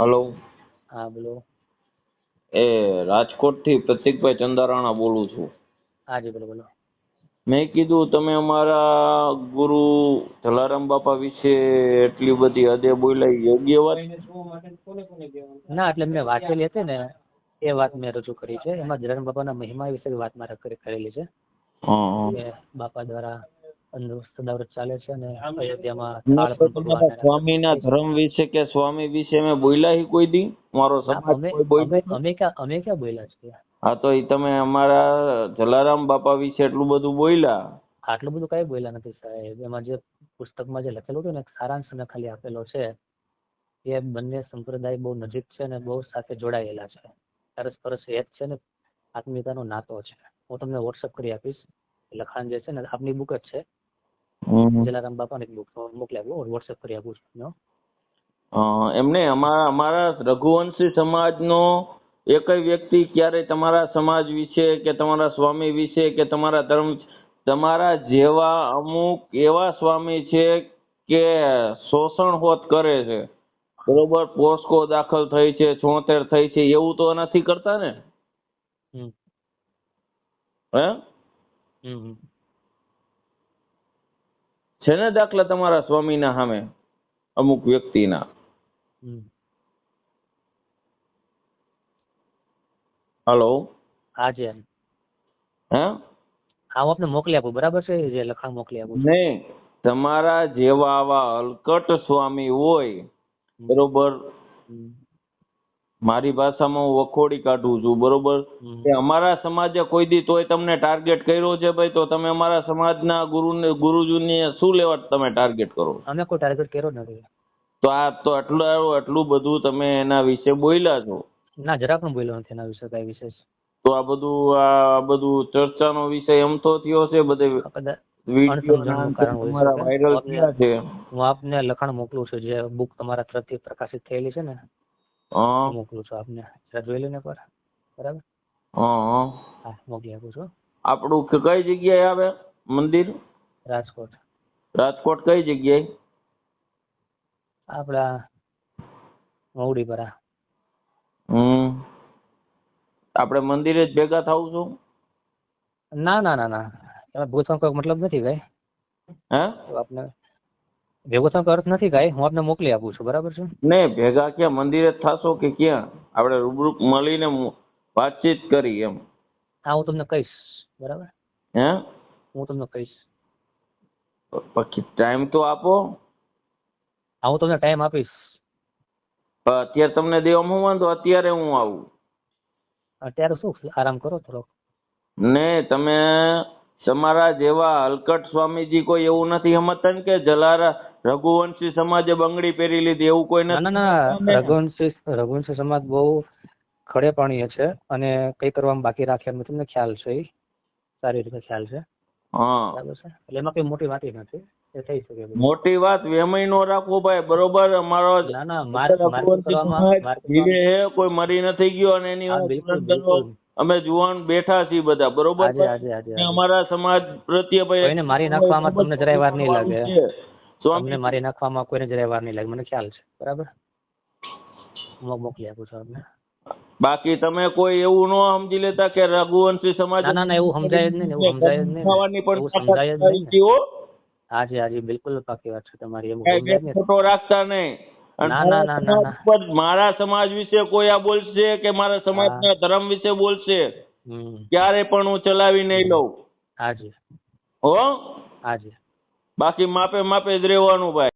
Hello. હા બોલો. એ રાજકોટથી પ્રતિકભાઈ ચંદારાણા બોલું છું. હા જી બોલો બોલો. મેં કીધું તમે અમારા ગુરુ જલારામ બાપા વિશે એટલી બધી હદે બોલાઈ યોગ્ય વાત? ના એટલે મેં વાંચેલી હતી ને એ વાત મેં રજૂ કરી છે. એમાં જલારામ બાપાના મહિમા વિશે વાત મારે કરેલી છે. બાપા દ્વારા સદાવ્રત ચાલે છે અને અયોધ્યામાં મેં થાળ તો પણ તમારા ભગવાનને સ્વામીના ધર્મ વિશે કે સ્વામી વિશે મેં બોલ્યા હી કોઈ દી? મારો સમાજ અમે ક્યાં અમે ક્યાં બોલ્યા છે હા તો ઈ તમે અમારા જલારામ બાપા વિશે એટલું બધું બોલ્યા? આટલું બધું કઈ બોલ્યા નથી સાહેબ. એમાં જે પુસ્તકમાં જે લખેલું હતું ને સારાંશ મેં ખાલી આપેલો છે એ બંને સંપ્રદાય બહુ નજીક છે ને બહુ સાથે જોડાયેલા છે. પરસ્પરસ એક છે ને આત્મીયતાનો નાતો છે. હું તમને વોટ્સઅપ કરી આપીશ. લખાણ જે છે ને આપની બુક જ છે. જલારામ બાપાની એક બુક મોકલી આપું વોટ્સઅપ કરી આપું છું એમને અમારા અમારા રઘુવંશી સમાજનો એકય વ્યક્તિ ક્યારેય તમારા સમાજ વિશે કે તમારા સ્વામી વિશે કે તમારા ધર્મ તમારા જેવા અમુક એવા સ્વામી છે કે શોષણ હોત કરે છે. બરોબર પોસ્કો દાખલ થઈ છે છોતેર થઈ છે એવું તો નથી કરતા ને? હે? હમ હમ. છે ને દાખલા તમારા સ્વામીના સામે અમુક વ્યક્તિના. હલો. હા જી હે. હા? હું આપને મોકલી આપું બરાબર છે? જે લખાણ મોકલી આપું નહીં તમારા જેવા આવા અલકટ સ્વામી હોય બરોબર? મારી ભાષામાં હું વખોડી કાઢું છું બરોબર? કે અમારા સમાજે કોઈ દી તોય તમને ટાર્ગેટ કર્યો છે ભાઈ? તો તમે અમારા સમાજના ગુરુને ગુરુજીને શું લેવા તમે ટાર્ગેટ કરો અમે કોઈ ટાર્ગેટ કર્યો નથી. તો આ તો આટલું આટલું બધું તમે એના વિશે બોલ્યા છો? ના જરા પણ બોલ્યો નથી એના વિશે કઈ વિશેષ. તો આ બધું આ બધું ચર્ચાનો વિષય એમ તો થયો છે બધે હું આપને લખાણ મોકલું છું જે બુક તમારા તરફથી પ્રકાશિત થયેલી છે ને. મોકલું છું આપને. જરા જોઈ પર બરાબર? હા મોકલી આપું છું. આપણું કઈ જગ્યાએ આવે મંદિર? રાજકોટ. રાજકોટ કઈ જગ્યાએ? આપણા મવડીપરા હમ. આપણે મંદિરે જ ભેગા થાવ છું? ના ના ના ના. એમાં ભેગો કોઈ મતલબ નથી ભાઈ. હે? આપને ભેગો થવાનો અર્થ નથી કાંઈ. હું આપને મોકલી આપું છું. બરાબર છે? નહીં ભેગા ક્યાં? મંદિરે થાશો કે ક્યાં? આપણે રૂબરૂ મળીને વાતચીત કરી એમ. હા હું તમને કહીશ. બરાબર? હે? હું તમને કહીશ. પછી ટાઈમ તો આપો. હા હું તમને ટાઈમ આપીશ. અત્યારે તમને દેવામાં હું વાંધો અત્યારે હું આવું. અત્યારે શું? આરામ કરો થોડોક. ને તમે તમારા જેવા હલકટ સ્વામીજી કોઈ એવું નથી. સમજતા ને કે જલારા રઘુવંશી સમાજે બંગડી પહેરી લીધી એવું કોઈ ના રઘુવંશી રઘુવંશી સમાજ બહુ ખડે પાણીએ છે અને કઈ કરવામાં બાકી રાખ્યા નથી. તમને ખ્યાલ છે સારી રીતે ખ્યાલ છે? હા. બરાબર છે? એટલે એમાં કઈ મોટી વાત નથી. એ થઈ શકે મોટી વાત વેમય નો રાખવો ભાઈ બરોબર? અમારો ના ના કોઈ મરી નથી ગયો અને એની. અમે જુવાન બેઠા છીએ બધા બરોબર અમારા સમાજ પ્રત્યે ભાઈ મારી નાખવામાં તમને જરાય વાર નહીં લાગે. સ્વામી મારી નાખવામાં કોઈને જરાય વાર નહીં લાગે મને ખ્યાલ છે. બરાબર? હું મોકલી આપું છું આપને. બાકી તમે કોઈ એવું ન સમજી લેતા કે રઘુવંશી સમાજ ના ના ના એવું સમજાય જ નહીં એવું સમજાય જ નહીં પણ એવું સમજાય જ નહીં ને. હાજી હાજી બિલકુલ પાકી વાત છે તમારી. એવું ફોટો રાખતા નહીં. ના, ના, ના, ના, મારા સમાજ મારા સમાજ વિશે કોઈ આ બોલશે કે મારા સમાજના ધર્મ વિશે બોલશે? ક્યારે પણ હું ચલાવી નહીં લઉં. હાજી. હો? હાજી. બાકી માપે માપે જ રહેવાનું ભાઈ.